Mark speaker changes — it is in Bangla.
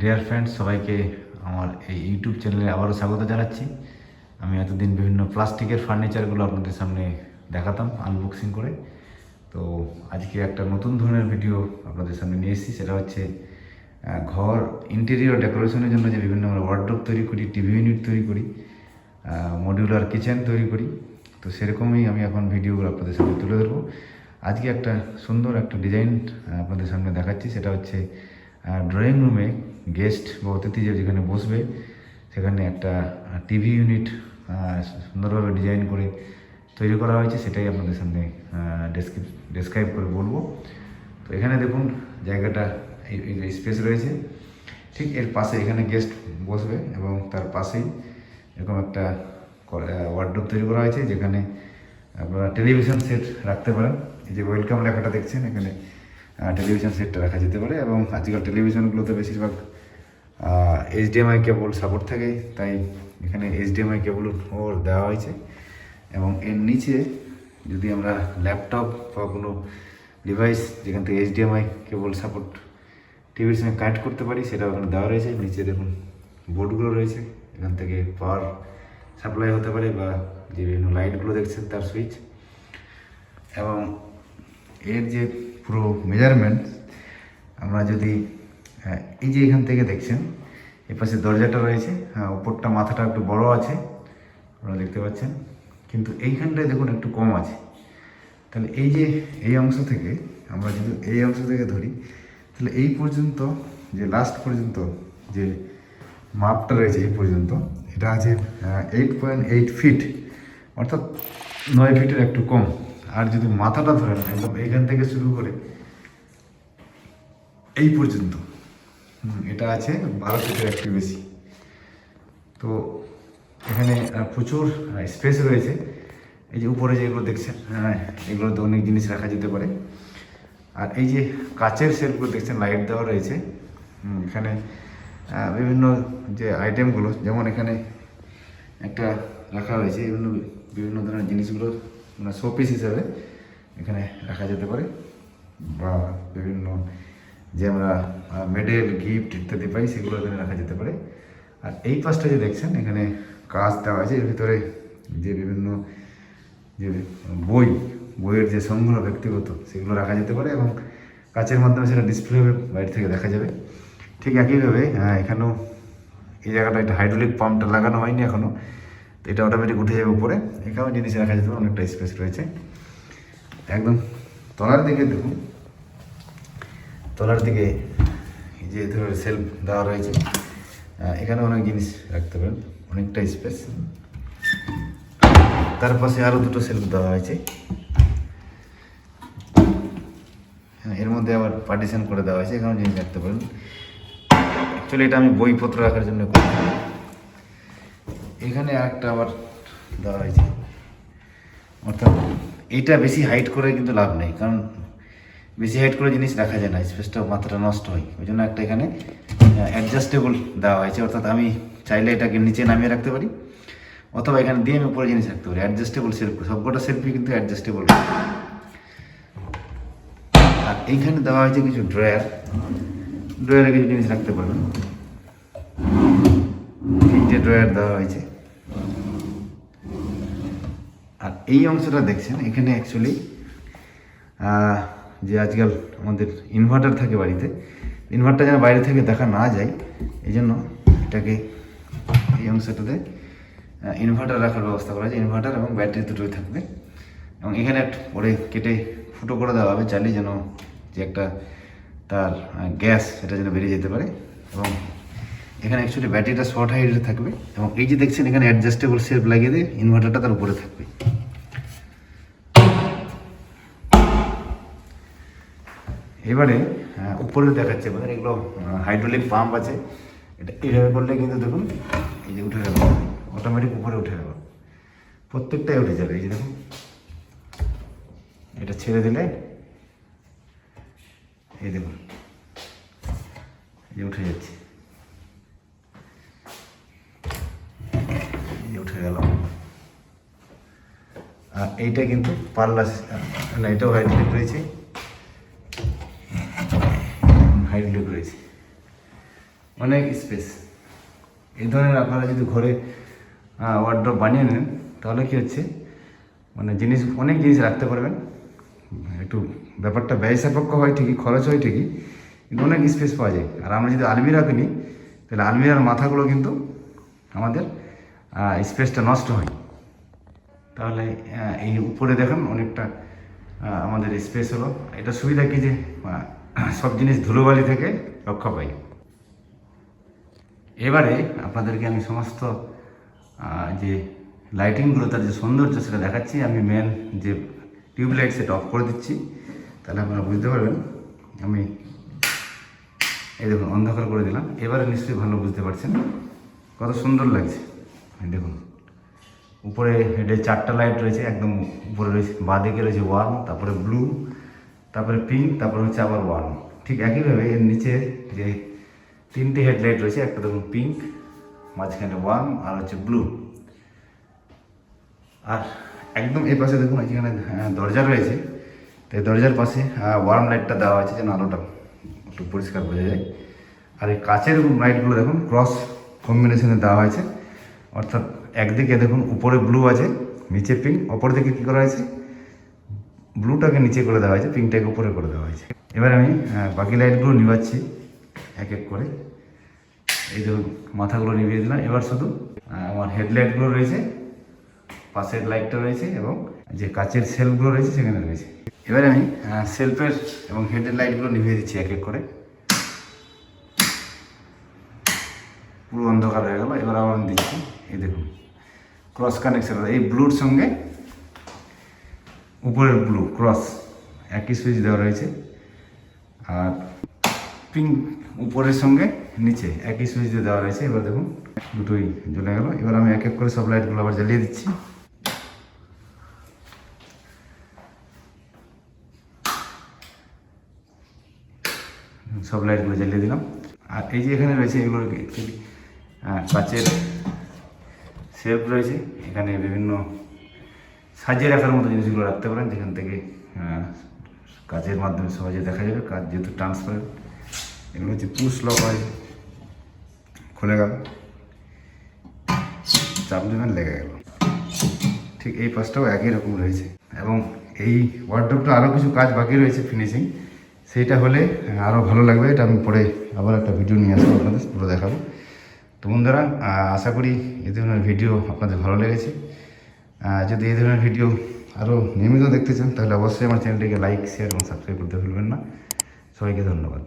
Speaker 1: ডিয়ার ফ্রেন্ডস সবাইকে আমার এই ইউটিউব চ্যানেলে আবারও স্বাগত জানাচ্ছি। আমি এতদিন বিভিন্ন প্লাস্টিকের ফার্নিচারগুলো আপনাদের সামনে দেখাতাম আনবক্সিং করে। তো আজকে একটা নতুন ধরনের ভিডিও আপনাদের সামনে নিয়ে এসেছি, সেটা হচ্ছে ঘর ইন্টেরিয়র ডেকোরেশনের জন্য যে বিভিন্ন আমরা ওয়ার্ড্রোপ তৈরি করি টিভি ইউনিট তৈরি করি মডিউলার কিচেন তৈরি করি। তো সেরকমই আমি এখন ভিডিওগুলো আপনাদের সামনে তুলে ধরবো। আজকে একটা সুন্দর একটা ডিজাইন আপনাদের সামনে দেখাচ্ছি, সেটা হচ্ছে ড্রয়িং রুমে গেস্ট বা অতিথি যে যেখানে বসবে, সেখানে একটা টিভি ইউনিট সুন্দরভাবে ডিজাইন করে তৈরি করা হয়েছে, সেটাই আপনাদের সামনে ডেসক্রিপ ডেসক্রাইব করে বলব। তো এখানে দেখুন, জায়গাটা স্পেস রয়েছে। ঠিক এর পাশে এখানে গেস্ট বসবে এবং তার পাশেই এরকম একটা ওয়ার্ডরোব তৈরি করা হয়েছে, যেখানে আপনারা টেলিভিশন সেট রাখতে পারেন। এই যে ওয়েলকাম লেখাটা দেখছেন, এখানে টেলিভিশন সেটটা রাখা যেতে পারে এবং আজকাল টেলিভিশনগুলোতে বেশিরভাগ এইচডিএমআই কেবল সাপোর্ট থাকে, তাই এখানে এইচডিএমআই কেবল ওর দেওয়া হয়েছে। এবং এর নিচে যদি আমরা ল্যাপটপ বা কোনো ডিভাইস যেখান থেকে এইচডিএমআই কেবল সাপোর্ট টিভির সঙ্গে কানেক্ট করতে পারি সেটা ওখানে দেওয়া রয়েছে। নিচে দেখুন বোর্ডগুলো রয়েছে। এখান থেকে পাওয়ার সাপ্লাই হতে পারে বা যে বিভিন্ন লাইটগুলো দেখছেন তার সুইচ এবং এর যে পুরো মেজারমেন্ট আমরা যদি এই যে এখান থেকে দেখছেন এ পাশে দরজাটা রয়েছে হ্যাঁ ওপরটা মাথাটা একটু বড় আছে, আপনারা দেখতে পাচ্ছেন, কিন্তু এইখানটায় দেখুন একটু কম আছে। তাহলে এই যে, এই অংশ থেকে, আমরা যদি এই অংশ থেকে ধরি, তাহলে এই পর্যন্ত, যে লাস্ট পর্যন্ত, যে মাপটা রয়েছে এই পর্যন্ত, এটা আছে এইট পয়েন্ট এইট ফিট অর্থাৎ নয় ফিটের একটু কম। আর যদি মাথাটা ধরেন একদম এইখান থেকে শুরু করে এই পর্যন্ত। এটা আছে বারো ফিটের একটু বেশি। তো এখানে প্রচুর স্পেস রয়েছে। এই যে উপরে যেগুলো দেখছেন হ্যাঁ এগুলোতে অনেক জিনিস রাখা যেতে পারে। আর এই যে কাচের সেলগুলো দেখছেন লাইট দেওয়া রয়েছে। এখানে বিভিন্ন যে আইটেমগুলো যেমন এখানে একটা রাখা হয়েছে বিভিন্ন বিভিন্ন ধরনের জিনিসগুলো মানে শোপিস হিসাবে এখানে রাখা যেতে পারে। বা বিভিন্ন যে আমরা মেডেল গিফট ইত্যাদি পাই, সেগুলো এখানে রাখা যেতে পারে। আর এই পাশটা যে দেখছেন, এখানে কাজ দেওয়া আছে এর ভিতরে যে বিভিন্ন যে বই, বইয়ের যে সংগ্রহ ব্যক্তিগত, সেগুলো রাখা যেতে পারে এবং কাচের মাধ্যমে সেটা ডিসপ্লে হবে, বাইরে থেকে দেখা যাবে। ঠিক একইভাবে এখানেও এই জায়গাটা একটা হাইড্রোলিক পাম্পটা লাগানো হয়নি এখনও এটা অটোমেটিক উঠে যাবে উপরে। এখানেও জিনিস রাখা যেতে পারে অনেকটা স্পেস রয়েছে। একদম তলার দিকে দেখুন। তলার দিকে যে ধরনের সেলফ দেওয়া রয়েছে এখানে অনেক জিনিস রাখতে পারেন, অনেকটা স্পেস তার পাশে আরও দুটো সেলফ দেওয়া হয়েছে। হ্যাঁ এর মধ্যে আবার পার্টিশন করে দেওয়া হয়েছে, এখানেও জিনিস রাখতে পারেন। অ্যাকচুয়ালি এটা আমি বইপত্র রাখার জন্য করি এখানে আরেকটা আবার দেওয়া হয়েছে। অর্থাৎ এইটা বেশি হাইট করে কিন্তু লাভ নেই, কারণ বেশি হাইট করে জিনিস রাখা যায় না স্পেসটা মাত্রা নষ্ট হয়। ওই জন্য একটা এখানে অ্যাডজাস্টেবল দেওয়া হয়েছে। অর্থাৎ আমি চাইলে এটাকে নিচে নামিয়ে রাখতে পারি, অথবা এখানে দিয়ে আমি উপরে জিনিস রাখতে পারি। অ্যাডজাস্টেবল সেলফ সবকটা সেলফি কিন্তু অ্যাডজাস্টেবল আর এইখানে দেওয়া হয়েছে কিছু ড্রয়ার ড্রয়ারে কিছু জিনিস রাখতে পারবেন। তিনটে ড্রয়ার দেওয়া হয়েছে আর এই অংশটা দেখছেন, এখানে অ্যাকচুয়ালি যে আজকাল আমাদের ইনভার্টার থাকে বাড়িতে ইনভার্টার যেন বাইরে থেকে দেখা না যায় এই জন্য এটাকে এই অংশটাতে ইনভার্টার রাখার ব্যবস্থা করা হয়েছে ইনভার্টার এবং ব্যাটারি দুটোই থাকবে। এবং এখানে একটা পরে কেটে ফুটো করে দেওয়া হবে চালিয়ে যেন যে একটা তার গ্যাস সেটা যেন বেরিয়ে যেতে পারে। এবং এখানে অ্যাকচুয়ালি ব্যাটারিটা শর্ট হাইটে থাকবে। এবং এই যে দেখছেন, এখানে অ্যাডজাস্টেবল শেপ লাগিয়ে দিয়ে ইনভার্টারটা তার উপরে থাকবে। এবারে উপরে দেখাচ্ছে আমাদের এগুলো হাইড্রোলিক পাম্প আছে। এটা এইভাবে করলে কিন্তু দেখুন, এই যে উঠে গেল অটোমেটিক উপরে উঠে গেল প্রত্যেকটাই উঠে যাবে, এই যে দেখুন। এটা ছেড়ে দিলে, এই দেখুন, এই উঠে যাচ্ছে। উঠে গেল। আর এইটা কিন্তু পাল্লা এটাও হাইড্রোলিক রয়েছে। রয়েছে অনেক স্পেস এই ধরনের আপনারা যদি ঘরে ওয়ার্ড্রপ বানিয়ে নেন, তাহলে কি হচ্ছে? মানে জিনিস, অনেক জিনিস রাখতে পারবেন। একটু ব্যাপারটা ব্যয় সাপেক্ষ হয় ঠিকই, খরচ হয় ঠিকই, কিন্তু অনেক স্পেস পাওয়া যায়। আর আমরা যদি আলমিরা কিনি, তাহলে আলমিরার মাথাগুলো কিন্তু আমাদের স্পেসটা নষ্ট হয়। তাহলে এই উপরে দেখেন অনেকটা আমাদের স্পেস হলো। এটা সুবিধা কি যে সব জিনিস ধুলোবালি থেকে রক্ষা পাই এবারে আপনাদেরকে আমি সমস্ত যে লাইটিংগুলো তার যে সৌন্দর্য, সেটা দেখাচ্ছি। আমি মেন যে টিউবলাইট সেটা অফ করে দিচ্ছি। তাহলে আপনারা বুঝতে পারবেন। আমি এই দেখুন, অন্ধকার করে দিলাম। এবারে নিশ্চয়ই ভালো বুঝতে পারছেন কত সুন্দর লাগছে। দেখুন, উপরে হেডে চারটা লাইট রয়েছে, একদম উপরে রয়েছে বাঁদিকে রয়েছে ওয়ার্ম তারপরে ব্লু তারপরে পিঙ্ক তারপরে হচ্ছে আবার ওয়ার্ম ঠিক একইভাবে এর নিচে যে তিনটি হেডলাইট রয়েছে একটা দেখুন পিঙ্ক মাঝখানে ওয়ার্ম আর হচ্ছে ব্লু আর একদম এই পাশে দেখুন আহ, দরজা রয়েছে। তো এই দরজার পাশে ওয়ার্ম লাইটটা দেওয়া আছে যেন আলোটা একটু পরিষ্কার বোঝা যায়। আর এই কাচের লাইটগুলো দেখুন ক্রস কম্বিনেশনে দেওয়া হয়েছে। অর্থাৎ একদিকে দেখুন উপরে ব্লু আছে নিচে পিঙ্ক অপর দিকে কী করা হয়েছে? ব্লুটাকে নিচে করে দেওয়া হয়েছে পিঙ্কটাকে উপরে করে দেওয়া হয়েছে। এবার আমি বাকি লাইটগুলো নিবাচ্ছি এক এক করে। এই দেখুন, মাথাগুলো নিভিয়ে দিলাম। এবার শুধু আমার হেডলাইটগুলো রয়েছে, পাশের লাইটটা রয়েছে এবং যে কাচের সেলফগুলো রয়েছে সেখানে রয়েছে। এবারে আমি সেলফের এবং হেডের লাইটগুলো নিভিয়ে দিচ্ছি এক এক করে। পুরো অন্ধকার হয়ে গেল, এবার আবার দিচ্ছি। এই দেখুন ক্রস কানেকশন এই ব্লুর সঙ্গে উপরের ব্লু ক্রস একই সুইচ দেওয়া রয়েছে। আর পিঙ্ক উপরের সঙ্গে নিচে একই সুইচ দিয়ে দেওয়া রয়েছে। এবার দেখুন, দুটোই জ্বলে গেল। এবার আমি এক এক করে সব লাইটগুলো আবার জ্বালিয়ে দিচ্ছি। সব লাইটগুলো জ্বালিয়ে দিলাম। আর এই যে এখানে রয়েছে এগুলো কাচের শেপ রয়েছে। এখানে বিভিন্ন সাজিয়ে রাখার মতো জিনিসগুলো রাখতে পারেন। যেখান থেকে কাচের মাধ্যমে সহজে দেখা যাবে, কাজ যেহেতু ট্রান্সপারেন্ট এগুলো হচ্ছে পুশ লক হয়, খুলে গেল, চাপ দেবেন লেগে গেল। ঠিক এই পাশটাও একই রকম রয়েছে এবং এই ওয়ার্ডরোবটা আরও কিছু কাজ বাকি রয়েছে ফিনিশিং সেইটা হলে আরও ভালো লাগবে, এটা আমি পরে আবার একটা ভিডিও নিয়ে আসব আপনাদের, পুরো দেখাবো। তো বন্ধুরা আশা করি এই ধরনের ভিডিও আপনাদের ভালো লেগেছে। যদি এই ধরনের ভিডিও আরও নিয়মিত দেখতে চান, তাহলে অবশ্যই আমার চ্যানেলটিকে লাইক শেয়ার এবং সাবস্ক্রাইব করতে ভুলবেন না। সবাইকে ধন্যবাদ।